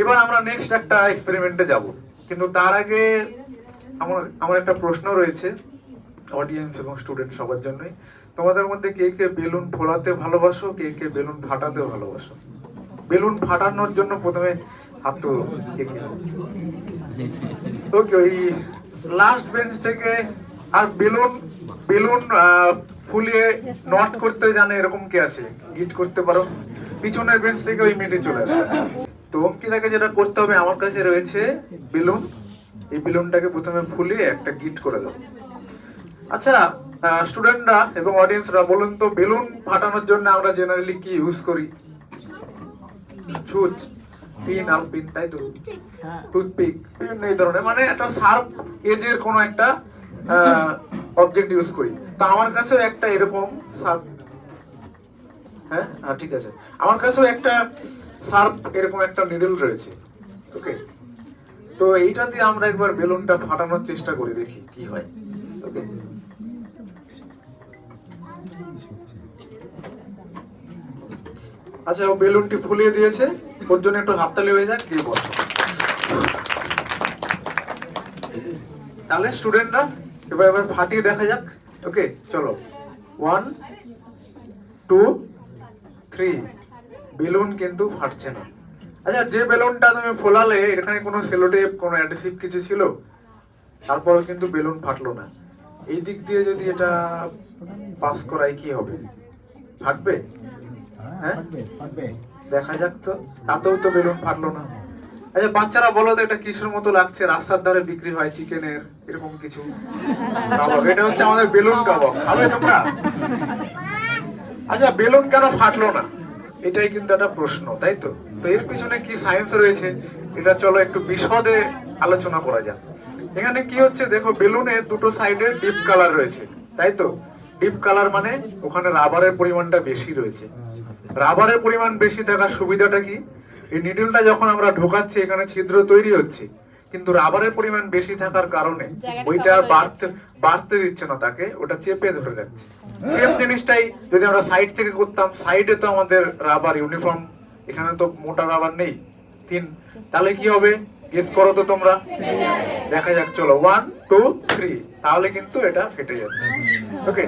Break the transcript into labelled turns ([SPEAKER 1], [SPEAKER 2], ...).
[SPEAKER 1] এবার আমরা নেক্সট একটা এক্সপেরিমেন্টে যাব। কিন্তু তার আগে আমার আমার একটা প্রশ্ন রয়েছে অডিয়েন্স এবং স্টুডেন্ট সবার জন্যই। তোমাদের মধ্যে কে কে বেলুন ফোলাতে ভালোবাসো, কে কে বেলুন ফাটাতে ভালোবাসো? বেলুন ফাটানোর জন্য প্রথমে হাত কে ওকে ওই লাস্ট বেঞ্চ থেকে আর বেলুন বেলুন ফুলিয়ে নট করতে জানে এরকম কে আছে? গিট করতে পারো। পিছনের বেঞ্চ থেকে ওই মেয়েটি চলে আসে। তো অঙ্কিতাকে যেটা করতে হবে আমার কাছে রয়েছে বেলুন। এই বেলুনটাকে প্রথমে ফুলিয়ে একটা গিট করে দাও। আচ্ছা স্টুডেন্টরা এবং অডিয়েন্সরা বলুন তো বেলুন ফাটানোর জন্য আমরা জেনারেলি কি ইউজ করি? ছুঁচ পিন আর পিন তাই তো? টুথপিক বিভিন্ন এই ধরনের মানে একটা শার্প এজের কোনো একটা অবজেক্ট ইউজ করি। তো আমার কাছেও একটা এরকম শার্প হ্যাঁ? হ্যাঁ ঠিক আছে। আমার কাছেও একটা শার্প এরকম একটা নিডল রয়েছে ওকে তো এইটা দিয়ে আমরা একবার বেলুনটা ফাটানোর চেষ্টা করি, দেখি কি হয় ওকে আচ্ছা ও বেলুনটি ফুলিয়ে দিয়েছে, ওর জন্য একটু হাততালি হয়ে যাক, দিয়ে বল তাহলে স্টুডেন্টরা এবার এবার ফাটিয়ে দেখা যাক ওকে চলো। ওয়ান টু থ্রি বেলুন কিন্তু ফাটছে না। আচ্ছা যে বেলুনটা তুমি ফোলালে এখানে কোনো সেলোটেপ কোনো অ্যাডহেসিভ কিছু ছিল? তারপরেও কিন্তু বেলুন ফাটলো না। এই দিক দিয়ে যদি এটা পাস করাই কি হবে? ফাটবে? হ্যাঁ দেখা যাক তো। তাতেও তো বেলুন ফাটলো না। আচ্ছা বাচ্চারা বলো তো এটা কিসের মতো লাগছে? রাস্তার ধারে বিক্রি হয় চিকেনের এরকম কিছু? কাবাব। এটা হচ্ছে আমাদের বেলুন কাবাব। খাবে তোমরা? আচ্ছা বেলুন কেন ফাটলো না? এটাই কিন্তু একটা প্রশ্ন তাই তো? তো এর পিছনে কি সায়েন্স রয়েছে? এটা চলো একটু বিশদে আলোচনা করা যাক। এখানে কি হচ্ছে দেখো বেলুনে দুটো সাইডে ডিপ কালার রয়েছে তাই তো? ডিপ কালার মানে ওখানে রাবারের পরিমাণটা বেশি রয়েছে। রাবারের পরিমাণ বেশি থাকার সুবিধাটা কি? এই নিডলটা যখন আমরা ঢোকাচ্ছি এখানে ছিদ্র তৈরি হচ্ছে কিন্তু রাবারের পরিমাণ বেশি থাকার কারণে ওইটা বাড়তে বাড়তে দিচ্ছে না তাকে ওটা চেপে ধরে রাখছে। সেম জিনিসটাই যদি আমরা সাইড থেকে করতাম সাইডে তো আমাদের রাবার ইউনিফর্ম এখানে তো মোটা রাবার নেই তিন তাহলে কি হবে? গেস করো তো তোমরা। দেখা যাক, চলো। ওয়ান টু থ্রি তাহলে কিন্তু এটা ফেটে যাচ্ছে। ওকে